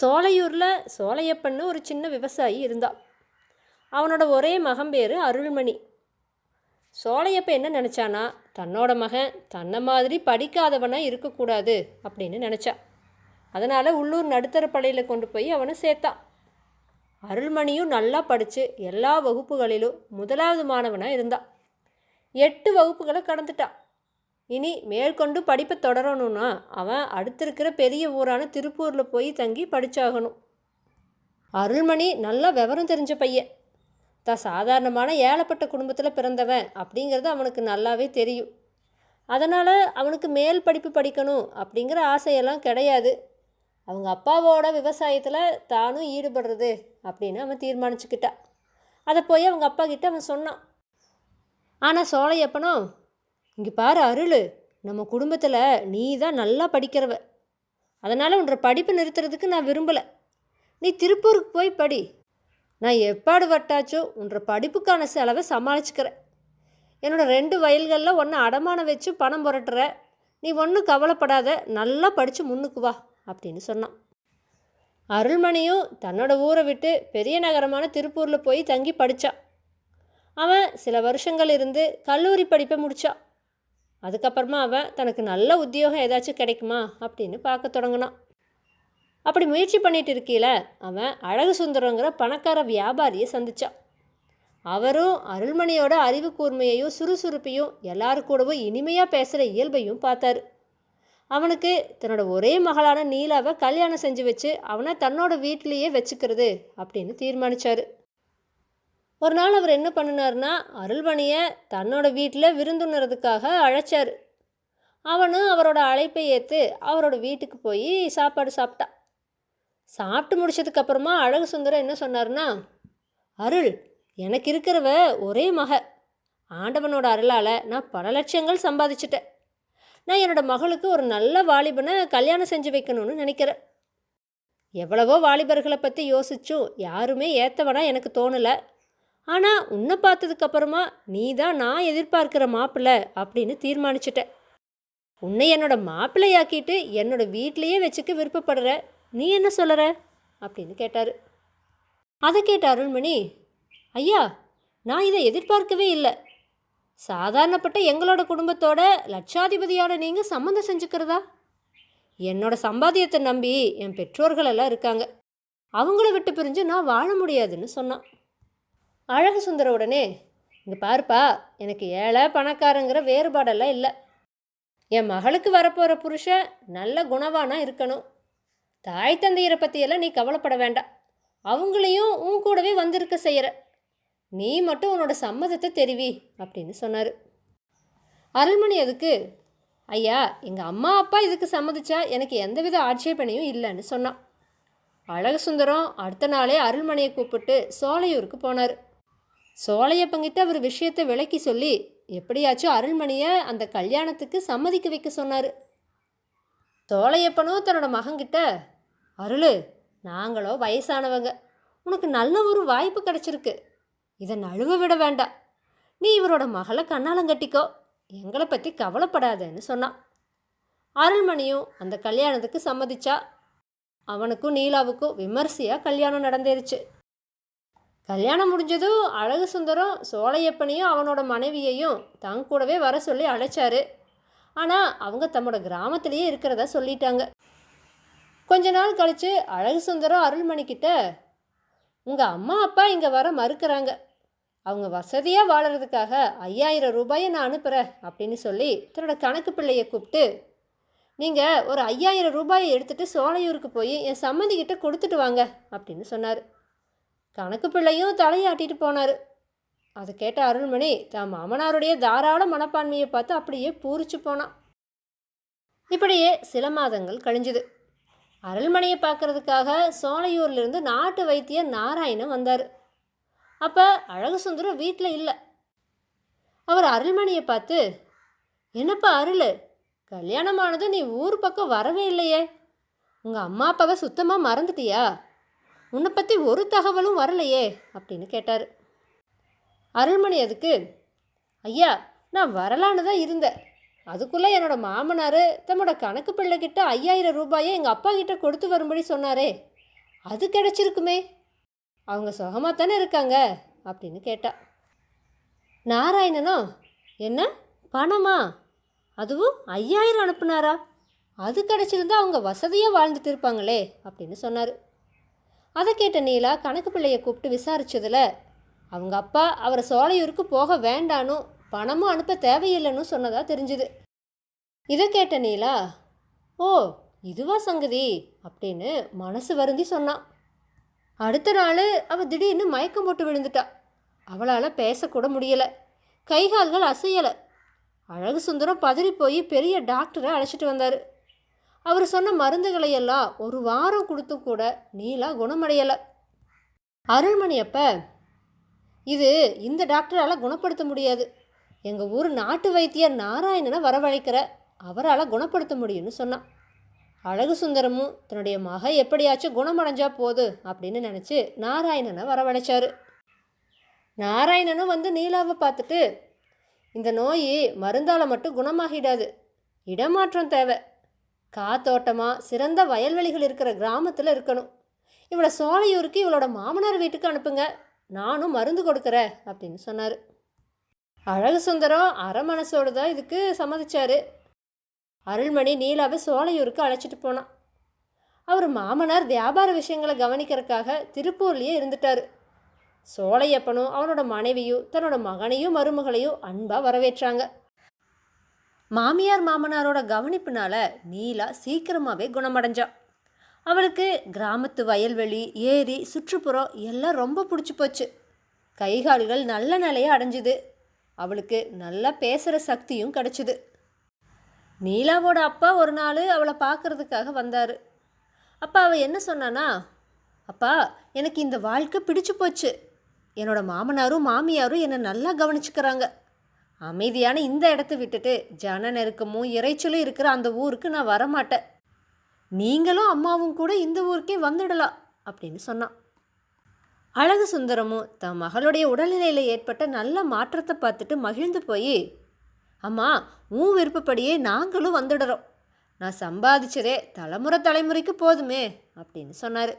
சோலையூரில் சோலையப்பன்னு ஒரு சின்ன விவசாயி இருந்தான் அவனோட ஒரே மகன் பேர் அருள்மணி. சோலையப்பன் என்ன நினச்சானா தன்னோட மகன் தன்னை மாதிரி படிக்காதவனாக இருக்கக்கூடாது அப்படின்னு நினச்சான் அதனால் உள்ளூர் நடுத்தர பள்ளியில் கொண்டு போய் அவனை சேர்த்தான் அருள்மணியும் நல்லா படித்து எல்லா வகுப்புகளிலும் முதலாவது மாணவனாக இருந்தான் எட்டு வகுப்புகளை கடந்துட்டான் இனி மேற்கொண்டு படிப்பை தொடரணும்னா அவன் அடுத்திருக்கிற பெரிய ஊரான திருப்பூரில் போய் தங்கி படித்தாகணும் அருள்மணி நல்லா விவரம் தெரிஞ்ச பையன். தான் சாதாரணமான ஏழப்பட்ட குடும்பத்தில் பிறந்தவன் அப்படிங்கிறது அவனுக்கு நல்லாவே தெரியும். அதனால் அவனுக்கு மேல் படிப்பு படிக்கணும் அப்படிங்கிற ஆசையெல்லாம் கிடையாது. அவங்க அப்பாவோட விவசாயத்தில் தானும் ஈடுபடுறது அப்படின்னு அவன் தீர்மானிச்சுக்கிட்டான் அதை போய் அவங்க அப்பா கிட்ட அவன் சொன்னான். ஆனால் சோழையப்பனும் இங்கே பாரு அருள் நம்ம குடும்பத்தில் நீ தான் நல்லா படிக்கிறவ. அதனால் உன்ற படிப்பு நிறுத்துறதுக்கு நான் விரும்பலை. நீ திருப்பூருக்கு போய் படி. நான் எப்பாடு வட்டாச்சோ உன்ற படிப்புக்கான செலவை சமாளிச்சுக்கிறேன் என்னோட ரெண்டு வயல்களில் ஒன்று அடமானம் வச்சு பணம் புரட்டுற. நீ ஒன்றும் கவலைப்படாத நல்லா படித்து முன்னுக்கு வா அப்படின்னு சொன்னான். அருள்மணியும் தன்னோட ஊரை விட்டு பெரிய நகரமான திருப்பூரில் போய் தங்கி படித்தான் அவன் சில வருஷங்கள் இருந்து கல்லூரி படிப்பை முடித்தான் அதுக்கப்புறமா அவன் தனக்கு நல்ல உத்தியோகம் ஏதாச்சும் கிடைக்குமா? அப்படின்னு பார்க்க தொடங்கினான். அப்படி முயற்சி பண்ணிட்டு இருக்கையில அவன் அழகு சுந்தரங்கிற பணக்கார வியாபாரியை சந்தித்தான் அவரும் அருள்மணியோட அறிவு கூர்மையையும் சுறுசுறுப்பையும் எல்லாரு கூடவும் இனிமையாக பேசுகிற இயல்பையும் பார்த்தாரு. அவனுக்கு தன்னோட ஒரே மகளான நீலாவை கல்யாணம் செஞ்சு வச்சு அவனை தன்னோட வீட்டிலேயே வச்சுக்கிறது அப்படின்னு தீர்மானித்தார் ஒரு நாள் அவர் என்ன பண்ணினார்னா அருள்மணியை தன்னோட வீட்டில் விருந்துணர்றதுக்காக அழைச்சார். அவனும் அவரோட அழைப்பை ஏற்று அவரோட வீட்டுக்கு போய் சாப்பாடு சாப்பிட்டான் சாப்பிட்டு முடிச்சதுக்கப்புறமா அழகு சுந்தரம் என்ன சொன்னார்னா அருள் எனக்கு இருக்கிறவ ஒரே மக. ஆண்டவனோட அருளால் நான் பல லட்சங்கள் சம்பாதிச்சிட்டேன். நான் என்னோட மகளுக்கு ஒரு நல்ல வாலிபனை கல்யாணம் செஞ்சு வைக்கணும்னு நினைக்கிறேன். எவ்வளவோ வாலிபர்களை பற்றி யோசிச்சும் யாருமே ஏற்றவனா எனக்கு தோணலை. ஆனால் உன்னை பார்த்ததுக்கப்புறமா நீ தான் நான் எதிர்பார்க்கிற மாப்பிள்ளை அப்படின்னு தீர்மானிச்சிட்டேன் உன்னை என்னோட மாப்பிள்ளையாக்கிட்டு என்னோட வீட்லேயே வச்சுக்க விருப்பப்படுற நீ என்ன சொல்லுற? அப்படின்னு கேட்டார். அதை கேட்ட அருள்மணி ஐயா நான் இதை எதிர்பார்க்கவே இல்லை. சாதாரணப்பட்ட எங்களோட குடும்பத்தோட லட்சாதிபதியோட நீங்கள் சம்மந்தம் செஞ்சுக்கிறதா? என்னோட சம்பாத்தியத்தை நம்பி என் பெற்றோர்கள் எல்லாம் இருக்காங்க. அவங்கள விட்டு பிரிஞ்சு நான் வாழ முடியாதுன்னு சொன்னான். அழகு சுந்தர உடனே இங்கே பாருப்பா எனக்கு ஏழை பணக்காரங்கிற வேறுபாடெல்லாம் இல்லை. என் மகளுக்கு வரப்போகிற புருஷன் நல்ல குணவானாக இருக்கணும். தாய் தந்தையரை பற்றியெல்லாம் நீ கவலைப்பட வேண்டாம். அவங்களையும் உன் கூடவே வந்திருக்க செய்கிற நீ மட்டும் உன்னோட சம்மதத்தை தெரிவி அப்படின்னு சொன்னார். அருள்மணி அதுக்கு ஐயா எங்கள் அம்மா அப்பா இதுக்கு சம்மதிச்சா எனக்கு எந்தவித ஆட்சேபனையும் இல்லைன்னு சொன்னான். அழகு சுந்தரம் அடுத்த நாளே அருள்மணியை கூப்பிட்டு சோலையூருக்கு போனார். சோழையப்பங்கிட்ட அவர் விஷயத்தை விளக்கி சொல்லி எப்படியாச்சும் அருள்மணியை அந்த கல்யாணத்துக்கு சம்மதிக்க வைக்க சொன்னார். சோலையப்பனும் தன்னோட மகன்கிட்ட அருள் நாங்களோ வயசானவங்க. உனக்கு நல்ல ஒரு வாய்ப்பு கிடச்சிருக்கு. இதை நழுவ விட வேண்டாம். நீ இவரோட மகளை கண்ணாலம் கட்டிக்கோ. எங்களை பற்றி கவலைப்படாதேன்னு சொன்னான். அருள்மணியும் அந்த கல்யாணத்துக்கு சம்மதிச்சா. அவனுக்கும் நீலாவுக்கும் விமர்சையாக கல்யாணம் நடந்துருச்சு. கல்யாணம் முடிஞ்சதும் அழகு சுந்தரம் சோழையப்பனையும் அவனோட மனைவியையும் தங்க கூடவே வர சொல்லி அழைச்சாரு. ஆனால் அவங்க தம்மோட கிராமத்திலேயே இருக்கிறதா சொல்லிட்டாங்க. கொஞ்ச நாள் கழித்து அழகு சுந்தரம் அருள்மணிக்கிட்ட உங்கள் அம்மா அப்பா இங்கே வர மறுக்கிறாங்க. அவங்க வசதியாக வாழறதுக்காக ஐயாயிரம் ரூபாயை நான் அனுப்புகிறேன் அப்படின்னு சொல்லி தன்னோட கணக்கு பிள்ளையை கூப்பிட்டு நீங்கள் ஒரு ஐயாயிரம் ரூபாயை எடுத்துகிட்டு சோழையூருக்கு போய் என் சம்மந்திக்கிட்ட கொடுத்துட்டு வாங்க அப்படின்னு சொன்னார். கணக்கு பிள்ளையும் தலையாட்டிட்டு போனார். அதை கேட்ட அருள்மணி தன் மாமனாருடைய தாராள மனப்பான்மையை பார்த்து அப்படியே பூரிச்சு போனான். இப்படியே சில மாதங்கள் கழிஞ்சுது. அருள்மணியை பார்க்கறதுக்காக சோலையூர்லேருந்து நாட்டு வைத்தியர் நாராயணன் வந்தார். அப்போ அழகு சுந்தரம் வீட்டில் இல்லை. அவர் அருள்மணியை பார்த்து என்னப்பா அருள்? கல்யாணமானது நீ ஊர் பக்கம் வரவே இல்லையே. உங்கள் அம்மா அப்பாவை சுத்தமாக மறந்துட்டியா? உன்னை பற்றி ஒரு தகவலும் வரலையே அப்படின்னு கேட்டார். அருள்மணி அதுக்கு ஐயா நான் வரலான்னு தான் இருந்தேன். அதுக்குள்ளே என்னோடய மாமனார் தம்மோட கணக்கு பிள்ளைக்கிட்ட ஐயாயிரம் ரூபாயை எங்கள் அப்பா கிட்ட கொடுத்து வரும்படி சொன்னாரே. அது கிடச்சிருக்குமே. அவங்க சுகமாக தானே இருக்காங்க அப்படின்னு கேட்டா. நாராயணனும் என்ன? பணமா? அதுவும் ஐயாயிரம் அனுப்புனாரா? அது கிடச்சிருந்தா அவங்க வசதியாக வாழ்ந்துட்டு இருப்பாங்களே அப்படின்னு சொன்னார். அதை கேட்ட நீலா கணக்கு பிள்ளையை கூப்பிட்டு விசாரிச்சதில் அவங்க அப்பா அவரை சோலையூருக்கு போக வேண்டானும் பணமும் அனுப்ப தேவையில்லைன்னு சொன்னதாக தெரிஞ்சுது. இதை கேட்ட நீலா ஓ இதுவா சங்கதி? அப்படின்னு மனசு வருந்தி சொன்னான். அடுத்த நாள் அவள் திடீர்னு மயக்கம் போட்டு விழுந்துட்டா. அவளால் பேசக்கூட முடியலை. கைகால்கள் அசையலை. அழகு சுந்தரம் பதறி போய் பெரிய டாக்டரை அழைச்சிட்டு வந்தார். அவர் சொன்ன மருந்துகளையெல்லாம் ஒரு வாரம் கொடுத்தும் கூட நீலா குணமடையலை. அருள்மணி அப்ப இது இந்த டாக்டரால் குணப்படுத்த முடியாது. எங்கள் ஊர் நாட்டு வைத்தியர் நாராயணனை வரவழைக்கிற அவரால் குணப்படுத்த முடியும்னு சொன்னான். அழகு சுந்தரமும் தன்னுடைய மக எப்படியாச்சும் குணமடைஞ்சா போது அப்படின்னு நினச்சி நாராயணனை வரவழைச்சாரு. நாராயணனும் வந்து நீலாவை பார்த்துட்டு இந்த நோய் மருந்தால் மட்டும் குணமாகிடாது இடமாற்றம் தேவை. காத்தோட்டமாக சிறந்த வயல்வெளிகள் இருக்கிற கிராமத்தில் இருக்கணும். இவளை சோலையூருக்கு இவளோட மாமனார் வீட்டுக்கு அனுப்புங்க. நானும் மருந்து கொடுக்குறேன் அப்படின்னு சொன்னார். அழகு சுந்தரம் அரை மனசோடு தான் இதுக்கு சம்மதிச்சார். அருள்மணி நீலாவை சோலையூருக்கு அழைச்சிட்டு போனான். அவர் மாமனார் வியாபார விஷயங்களை கவனிக்கிறதுக்காக திருப்பூர்லேயே இருந்துட்டார். சோழையப்பனும் அவனோட மனைவியும் தன்னோட மகனையும் மருமகளையும் அன்பாக வரவேற்றாங்க. மாமியார் மாமனாரோட கவனிப்புனால நீலா சீக்கிரமாகவே குணமடைஞ்சா. அவளுக்கு கிராமத்து வயல்வெளி ஏரி சுற்றுப்புறம் எல்லாம் ரொம்ப பிடிச்சி போச்சு. கைகால்கள் நல்ல நிலையை அடைஞ்சுது. அவளுக்கு நல்லா பேசுகிற சக்தியும் கிடச்சிது. நீலாவோட அப்பா ஒரு நாள் அவளை பார்க்கறதுக்காக வந்தார். அப்பா அவள் என்ன சொன்னானா அப்பா எனக்கு இந்த வாழ்க்கை பிடிச்சு போச்சு. என்னோட மாமனாரும் மாமியாரும் என்னை நல்லா கவனிச்சுக்கிறாங்க. அமைதியான இந்த இடத்த விட்டுட்டு ஜன நெருக்கமும் இறைச்சலும் இருக்கிற அந்த ஊருக்கு நான் வரமாட்டேன். நீங்களும் அம்மாவும் கூட இந்த ஊருக்கே வந்துடலாம் அப்படின்னு சொன்னான். அழகு சுந்தரமும் தன் மகளுடைய உடல்நிலையில் ஏற்பட்ட நல்ல மாற்றத்தை பார்த்துட்டு மகிழ்ந்து போய் அம்மா உன் விருப்பப்படியே நாங்களும் வந்துடுறோம். நான் சம்பாதிச்சதே தலைமுறை தலைமுறைக்கு போதுமே அப்படின்னு சொன்னார்.